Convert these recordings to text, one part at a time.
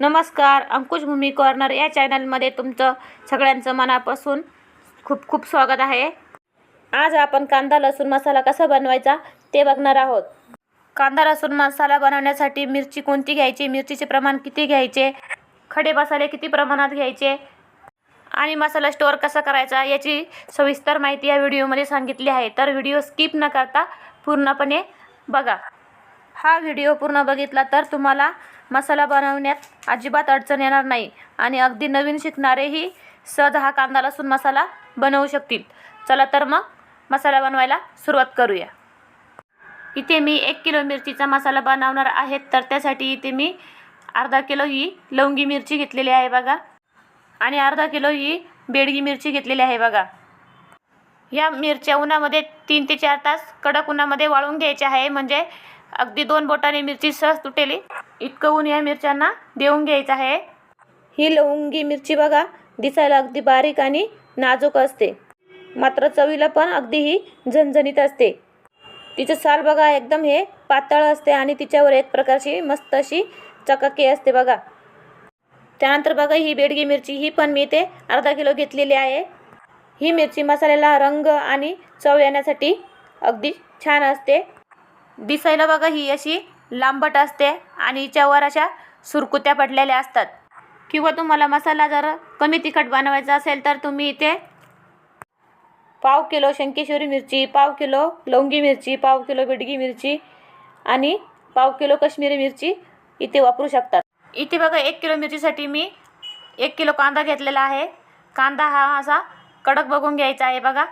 नमस्कार अंकुश भूमी कॉर्नर या चॅनलमध्ये तुमचं सगळ्यांचं मनापासून खूप खूप स्वागत आहे. आज आपण कांदा लसूण मसाला कसा बनवायचा ते बघणार आहोत. कांदा लसूण मसाला बनवण्यासाठी मिरची कोणती घ्यायची मिरचीचे प्रमाण किती घ्यायचे खडे मसाले किती प्रमाणात घ्यायचे आणि मसाला स्टोअर कसा करायचा याची सविस्तर माहिती या व्हिडिओमध्ये सांगितली आहे. तर व्हिडिओ स्किप न करता पूर्णपणे बघा. हा व्हिडिओ पूर्ण बघितला तर तुम्हाला मसाला बनवण्यात अजिबात अडचण येणार नाही आणि अगदी नवीन शिकणारेही सहज हा कांदा लसूण मसाला बनवू शकतील. चला तर मग मसाला बनवायला सुरुवात करूया. इथे मी एक किलो मिरचीचा मसाला बनवणार आहे तर त्यासाठी इथे मी अर्धा किलो ही लवंगी मिरची घेतलेली आहे बघा. आणि अर्धा किलो ही बेडगी मिरची घेतलेली आहे बघा. या मिरच्या उन्हामध्ये तीन ते चार तास कडक उन्हामध्ये वाळून घ्यायचे आहे म्हणजे अगदी दोन बोटाने मिरची सहज तुटेली. इतकं ऊन या मिरच्यांना देऊन घ्यायचं आहे. ही लवंगी मिरची बघा दिसायला अगदी बारीक आणि नाजूक असते. मात्र चवीला पण अगदी ही झणझणीत असते. तिचं साल बघा एकदम हे पातळ असते आणि तिच्यावर एक प्रकारची मस्त अशी चकाकी असते बघा. त्यानंतर बघा ही बेडगी मिरची ही पण मी इथे अर्धा किलो घेतलेली आहे. ही मिरची मसाल्याला रंग आणि चव येण्यासाठी अगदी छान असते. दिसायला बघा ही अशी लांबट असते आणि हिच्यावर अशा सुरकुत्या पडलेल्या असतात. किंवा तुम्हाला मसाला जर कमी तिखट बनवायचा असेल तर तुम्ही इथे पाव किलो शंकेश्वरी मिरची पाव किलो लवंगी मिरची पाव किलो बिडगी मिरची आणि पाव किलो काश्मीरी मिरची इथे वापरू शकतात. इथे बघा एक किलो मिरचीसाठी मी एक किलो कांदा घेतलेला आहे. कांदा हा असा कडक बघून घ्यायचा आहे बघा.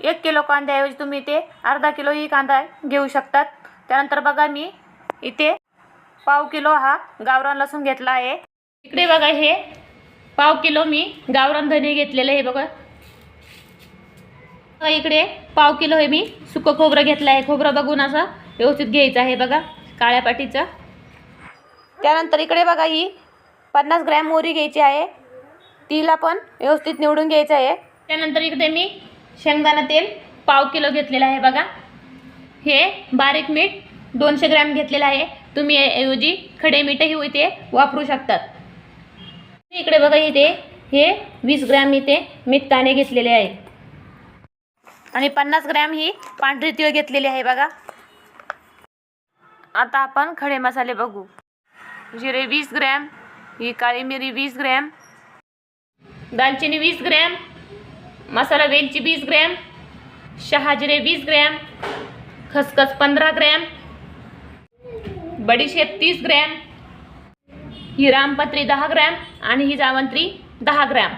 एक किलो कांद्याऐवजी तुम्ही इथे अर्धा किलोही कांदा घेऊ शकतात. त्यानंतर बघा मी इथे पाव किलो हा गावरान लसूण घेतला आहे. इकडे बघा हे पाव किलो मी गावरान धने घेतलेलं हे बघा. बघा इकडे पाव किलो हे मी सुकं खोबरं घेतलं आहे. खोबरं बघून असं व्यवस्थित घ्यायचं आहे बघा काळ्या पाटीचं. त्यानंतर इकडे बघा ही पन्नास ग्रॅम मोहरी घ्यायची आहे. तिला पण व्यवस्थित निवडून घ्यायचं आहे. त्यानंतर इकडे मी शेंगदाणा तेल पाव किलो घेतलेलं आहे बघा. हे बारीक मीठ दोनशे ग्रॅम घेतलेलं आहे. तुम्ही ऐवजी खडे मीठही इथे वापरू शकतात. इकडे बघा इथे हे वीस ग्रॅम इथे मीठ ताणे घेतलेले आहे. आणि पन्नास ग्रॅम ही पांढरी तीळ घेतलेली आहे बघा. आता आपण खडे मसाले बघू. जिरे वीस ग्रॅम ही काळी मिरी वीस ग्रॅम दालचिनी वीस ग्रॅम मसाला वेलची वीस ग्रॅम शहाजिरे वीस ग्रॅम खसखस पंधरा ग्रॅम बडीशेप तीस ग्रॅम ही रामपत्री दहा ग्रॅम आणि ही जावंत्री दहा ग्रॅम.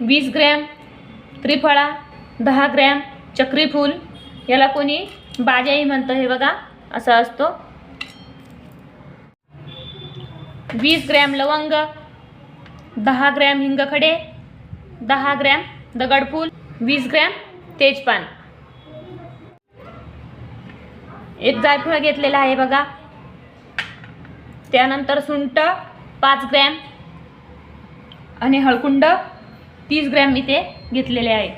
वीस ग्रॅम त्रिफळा दहा ग्रॅम चक्रीफूल. याला कोणी बाजाही म्हणतं हे बघा असा असतो. वीस ग्रॅम लवंग दहा ग्रॅम हिंगखडे दहा ग्रॅम दगडफूल वीस ग्रॅम तेजपान. एक जायफळ घेतलेला आहे बघा. त्यानंतर सुंट पाच ग्रॅम आणि हळकुंड तीस ग्रॅम इथे घेतलेले आहे.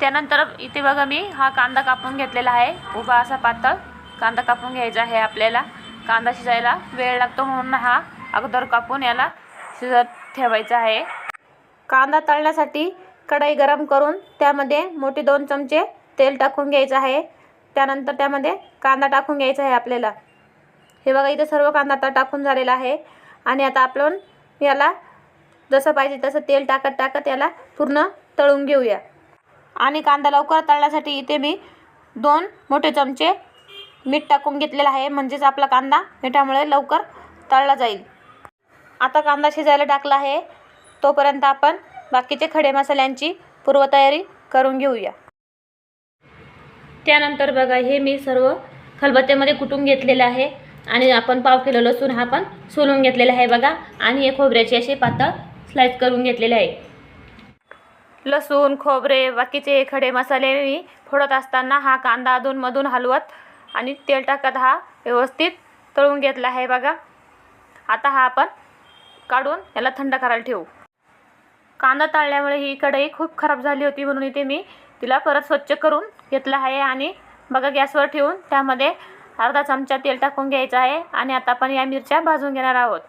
त्यानंतर इथे बघा मी हा कांदा कापून घेतलेला आहे. उभा असा पातळ कांदा कापून घ्यायचा आहे आपल्याला. कांदा शिजायला वेळ लागतो म्हणून हा अगोदर कापून याला शिजत ठेवायचा आहे. कांदा तळण्यासाठी कढई गरम करून त्यामध्ये मोठे दोन चमचे तेल टाकून घ्यायचं आहे. त्यानंतर त्यामध्ये कांदा टाकून घ्यायचा आहे आपल्याला. हे बघा इथे सर्व कांदा आता टाकून झालेला आहे. आणि आता आपण याला जसं पाहिजे तसं तेल टाकत टाकत याला पूर्ण तळून घेऊया. आणि कांदा लवकर तळण्यासाठी इथे मी दोन मोठे चमचे मीठ टाकून घेतलेलं आहे. म्हणजेच आपला कांदा मिठामुळे लवकर तळला जाईल. आता कांदा शिजायला टाकला आहे. तोपर्यंत आपण बाकीचे खडे मसाल्यांची पूर्वतयारी करून घेऊया. त्यानंतर बघा हे मी सर्व खलबत्त्यामध्ये कुटून घेतलेलं आहे आणि आपण पाव किलो लसूण हा पण सोलून घेतलेला आहे बघा आणि हे खोबऱ्याचे असे पातळ स्लाइस करून घेतलेले आहे. लसूण खोबरे बाकीचे खडे मसाले मी फोडत असताना हा कांदा अधूनमधून हलवत आणि तेल टाकत हा व्यवस्थित तळून घेतला आहे बघा. आता हा आपण काढून याला थंड करायला ठेवू. कांदा तळल्यामुळे ही कढई खूप खराब झाली होती म्हणून इथे मी तिला परत स्वच्छ करून घेतलं आहे आणि बघा गॅसवर ठेवून त्यामध्ये अर्धा चमचा तेल टाकून घ्यायचं आहे आणि आता आपण या मिरच्या भाजून घेणार आहोत.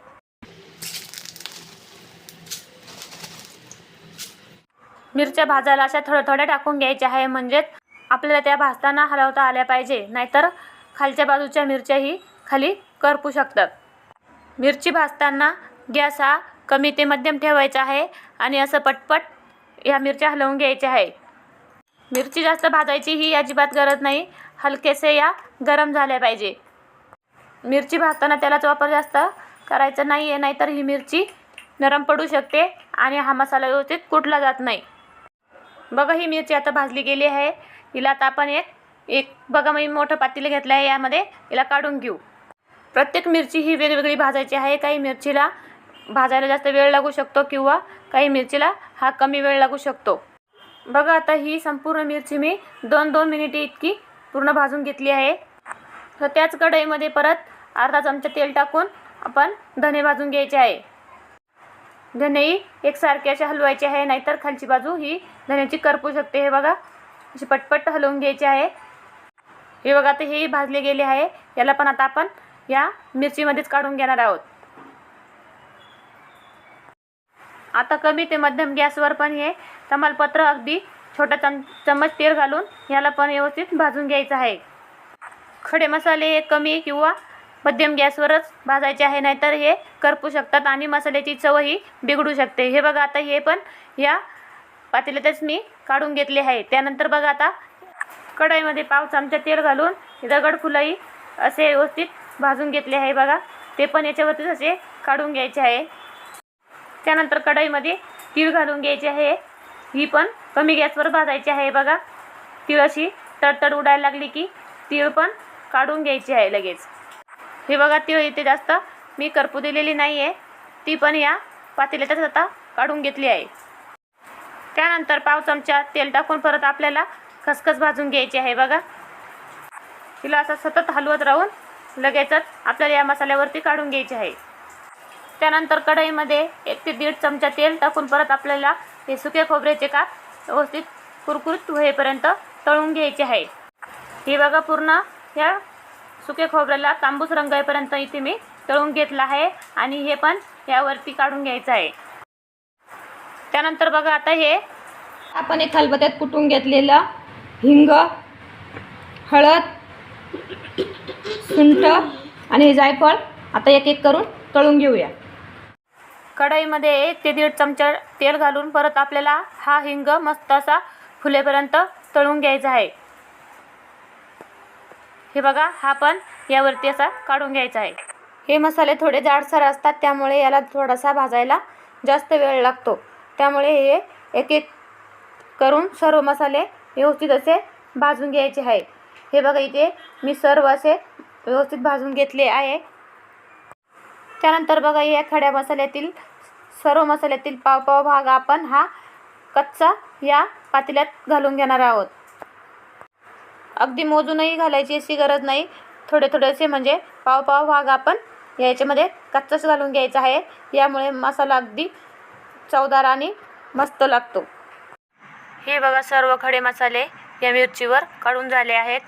मिरच्या भाजायला अशा थोड्या थोड्या टाकून घ्यायच्या आहे म्हणजेच आपल्याला त्या भाजताना हलवता आल्या पाहिजे नाहीतर खालच्या बाजूच्या मिरच्याही खाली करपू शकतात. मिरची भाजताना गॅस हा कमी ते मध्यम ठेवायचा आहे आणि असं पटपट या मिरच्या हलवून घ्यायच्या आहे मिरची जास्त भाजायची ही अजिबात गरज नाही. हलकेसे या गरम झाल्या पाहिजे. मिरची भाजताना त्यालाच वापर जास्त करायचा नाही आहे नाहीतर ही मिरची नरम पडू शकते आणि हा मसाला व्यवस्थित कुठला जात नाही. बघा ही मिरची आता भाजली गेली आहे. हिला आता आपण एक एक बघा मी मोठं पातेलं घेतलं आहे यामध्ये. हिला काढून घेऊ. प्रत्येक मिरची ही वेगवेगळी भाजायची आहे. काही मिरचीला भाजायला जास्त वेळ लागू शकतो किंवा काही मिरचीला हा कमी वेळ लागू शकतो. बघा आता ही संपूर्ण मिरची मी दोन दोन मिनिटे इतकी पूर्ण भाजून घेतली आहे. तर त्याच कढईमध्ये परत अर्धा चमचा तेल टाकून आपण धने भाजून घ्यायचे आहे. धनेही एकसारखे असे हलवायचे आहे नाहीतर खालची बाजू ही धण्याची करपू शकते. हे बघा अशी पटपट हलवून घ्यायचे आहे. हे बघा आता हेही भाजले गेले आहे. याला पण आता आपण या मिरचीमध्येच काढून घेणार आहोत. आता कमी ते मध्यम गॅसवर पण हे तमालपत्र अगदी छोटा चम चम्मच तेल घालून याला पण व्यवस्थित भाजून घ्यायचं आहे. खडे मसाले हे कमी किंवा मध्यम गॅसवरच भाजायचे आहे नाहीतर हे करपू शकतात आणि मसाल्याची चवही बिघडू शकते. हे बघा आता हे पण या पातेल्यातच मी काढून घेतले आहे. त्यानंतर बघा आता कढईमध्ये पाव चमचा तेल घालून दगड फुलंही असे व्यवस्थित भाजून घेतले आहे बघा. ते पण याच्यावरतीच असे काढून घ्यायचे आहे. त्यानंतर कढईमध्ये तीळ घालून घ्यायचे आहे. ही पण कमी गॅसवर भाजायची आहे बघा. तीळ अशी तडतड उडायला लागली की तीळ पण काढून घ्यायची आहे लगेच. हे बघा तीळ इथे जास्त मी करपू दिलेली नाही आहे ती पण या पातेल्यातच आता काढून घेतली आहे. त्यानंतर पाव चमचा तेल टाकून परत आपल्याला खसखस भाजून घ्यायची आहे बघा. तिला असं सतत हलवत राहून लगेचच आपल्याला या मसाल्यावरती काढून घ्यायची आहे. त्यानंतर कढईमध्ये एक ते दीड चमचा तेल टाकून परत आपल्याला हे सुके खोबऱ्याचे काप व्यवस्थित कुरकुरीत होईपर्यंत तळून घ्यायचे आहे. हे बघा पूर्ण ह्या सुके खोबऱ्याला तांबूस रंग येईपर्यंत इथे मी तळून घेतला आहे आणि हे पण यावरती काढून घ्यायचं आहे. त्यानंतर बघा आता हे आपण एक खलबत्यात कुटून घेतलेलं हिंग हळद सुंठ आणि हे जायफळ आता एक एक करून तळून घेऊया. कढईमध्ये एक ते दीड चमचा तेल घालून परत आपल्याला हा हिंग मस्त असा फुलेपर्यंत तळून घ्यायचा आहे. हे बघा हा पण यावरती असा काढून घ्यायचा आहे. हे मसाले थोडे जाडसर असतात त्यामुळे याला थोडासा भाजायला जास्त वेळ लागतो. त्यामुळे हे एक एक करून सर्व मसाले व्यवस्थित असे भाजून घ्यायचे आहे. हे बघा इथे मी सर्व असे व्यवस्थित भाजून घेतले आहे. त्यानंतर बघा या खड्या मसाल्यातील सर्व मसाल्यातील पाव पाव भाग आपण हा कच्चा या पातेल्यात घालून घेणार आहोत. अगदी मोजूनही घालायची अशी गरज नाही. थोडे थोडेसे म्हणजे पाव पाव भाग आपण याच्यामध्ये कच्चाच घालून घ्यायचा आहे. यामुळे मसाला अगदी चवदार आणि मस्त लागतो. हे बघा सर्व खडे मसाले या मिरचीवर काढून झाले आहेत.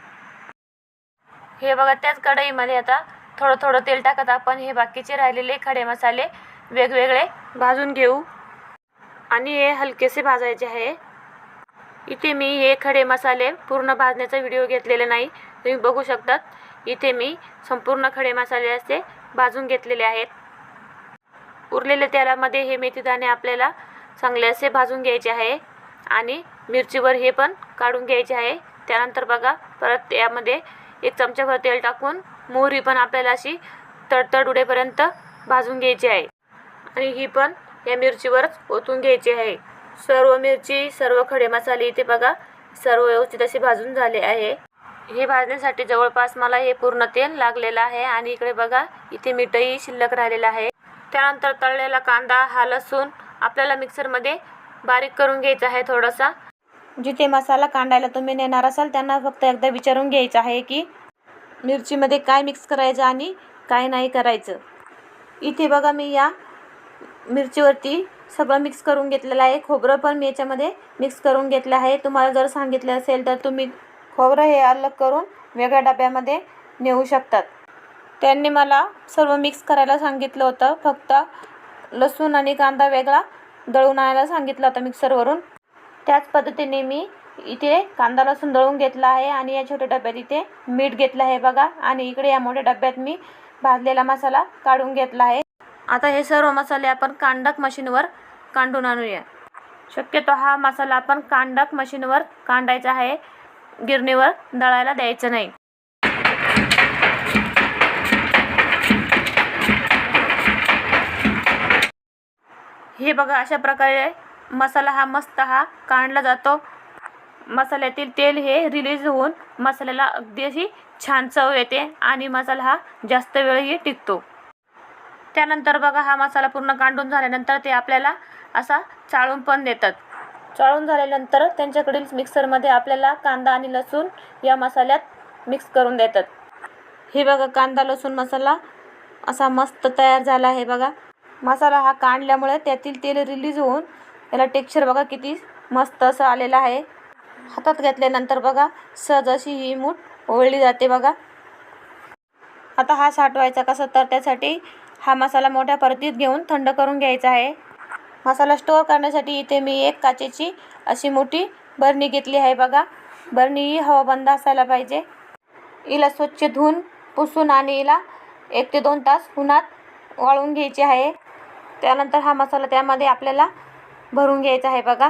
हे बघा त्याच कढईमध्ये आता थोडं थोडं तेल टाकत आपण हे बाकीचे राहिलेले खडे मसाले वेगवेगळे भाजून घेऊ. आणि हे हलकेसे भाजायचे आहे. इथे मी हे खडे मसाले पूर्ण भाजण्याचा व्हिडिओ घेतलेला नाही. तुम्ही बघू शकतात. इथे मी संपूर्ण खडे मसाले असे भाजून घेतलेले आहेत. उरलेल्या तेलामध्ये हे मेथीदाणे आपल्याला चांगले असे भाजून घ्यायचे आहे. आणि मिरचीवर हे पण काढून घ्यायचे आहे. त्यानंतर बघा परत यामध्ये एक चमचाभर तेल टाकून मोहरी पण आपल्याला अशी तडतड उडेपर्यंत भाजून घ्यायची आहे. आणि ही पण या मिरचीवरच ओतून घ्यायची आहे. सर्व मिरची सर्व खडे मसाले इथे बघा सर्व व्यवस्थित असे भाजून झाले आहे. हे भाजण्यासाठी जवळपास मला हे पूर्ण तेल लागलेलं आहे आणि इकडे बघा इथे मीठही शिल्लक राहिलेलं आहे. त्यानंतर तळलेला कांदा हा लसूण आपल्याला मिक्सरमध्ये बारीक करून घ्यायचा आहे थोडासा. जिथे मसाला कांडायला तुम्ही नेणार असाल त्यांना फक्त एकदा विचारून घ्यायचं आहे की मिरचीमध्ये काय मिक्स करायचं आणि काय नाही करायचं? इथे बघा मी या मिरचीवरती सगळं मिक्स करून घेतलेलं आहे. खोबरं पण मी याच्यामध्ये मिक्स करून घेतलं आहे. तुम्हाला जर सांगितलं असेल तर तुम्ही खोबरं हे अलग करून वेगळ्या डब्यामध्ये नेऊ शकतात. त्यांनी मला सर्व मिक्स करायला सांगितलं होतं. फक्त लसूण आणि कांदा वेगळा दळून आणायला सांगितलं होतं मिक्सरवरून त्याच पद्धतीने मी इथे कांदा लसूण दळून घेतला आहे आणि या छोट्या डब्यात इथे मीठ घेतलं आहे बघा. आणि इकडे या मोठ्या डब्यात मी भाजलेला मसाला काढून घेतला आहे. आता हे सर्व मसाले आपण कांडक मशीनवर कांडून आणूया. शक्यतो हा मसाला आपण कांडक मशीनवर कांडायचा आहे. गिरणीवर दळायला द्यायचं नाही. हे बघा अशा प्रकारे मसाला हा मस्त हा काढला जातो. मसाल्यातील तेल हे रिलीज होऊन मसाल्याला अगदी अशी छान चव येते आणि मसाला हा जास्त वेळही टिकतो. त्यानंतर बघा हा मसाला पूर्ण कांडून झाल्यानंतर ते आपल्याला असा चाळून पण देतात. चाळून झाल्यानंतर त्यांच्याकडील मिक्सरमध्ये आपल्याला कांदा आणि लसूण या मसाल्यात मिक्स करून देतात. हे बघा कांदा लसूण मसाला असा मस्त तयार झाला आहे बघा. मसाला हा काढल्यामुळे त्यातील तेल रिलीज होऊन याला टेक्स्चर बघा किती मस्त असं आलेलं आहे. हातात घेतल्यानंतर बघा सहज अशी ही मूठ ओळली जाते बघा. आता हा साठवायचा कसं तर त्यासाठी हा मसाला मोठ्या परतीत घेऊन थंड करून घ्यायचा आहे. मसाला स्टोअर करण्यासाठी इथे मी एक काचेची अशी मोठी बरणी घेतली आहे बघा. बरणी ही हवाबंद असायला पाहिजे. हिला स्वच्छ धुवून पुसून आणि हिला एक ते दोन तास उन्हात वाळून घ्यायची आहे. त्यानंतर हा मसाला त्यामध्ये आपल्याला भरून घ्यायचा आहे बघा.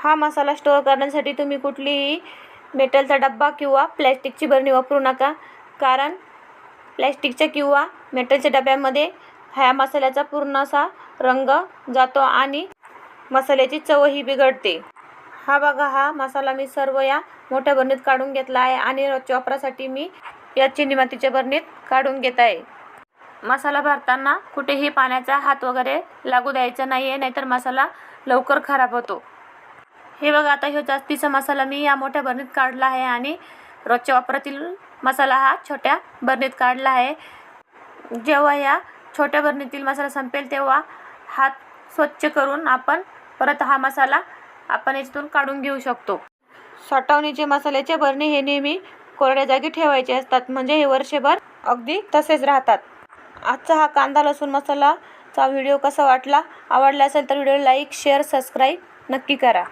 हा मसाला स्टोअर करण्यासाठी तुम्ही कुठलीही मेटलचा डब्बा किंवा प्लॅस्टिकची बरणी वापरू नका. कारण प्लॅस्टिकच्या किंवा मेटलच्या डब्यामध्ये ह्या मसाल्याचा पूर्ण असा रंग जातो आणि मसाल्याची चवही बिघडते. हा बघा हा मसाला मी सर्व या मोठ्या बरणीत काढून घेतला आहे आणि रोजच्या वापरासाठी मी या चिनी मातीच्या बरणीत काढून घेत आहे. मसाला भरताना कुठेही पाण्याचा हात वगैरे लागू द्यायचा नाही आहे नाहीतर मसाला लवकर खराब होतो. हे बघा आता ह्यो जास्तीचा मसाला मी या मोठ्या बरणीत काढला आहे आणि रोजच्या वापरातील मसाला हा छोट्या बरणीत काढला आहे. जेव्हा या छोट्या बरणीतील मसाला संपेल तेव्हा हात स्वच्छ करून आपण परत हा मसाला आपण याच्यातून काढून घेऊ शकतो. साठवणीचे मसाल्याचे बरणी हे नेहमी कोरड्या जागी ठेवायचे असतात म्हणजे हे वर्षभर अगदी तसेच राहतात. आजचा हा कांदा लसूण मसालाचा व्हिडिओ कसा वाटला? आवडला असेल तर व्हिडिओ लाईक शेअर सबस्क्राईब नक्की करा.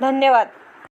धन्यवाद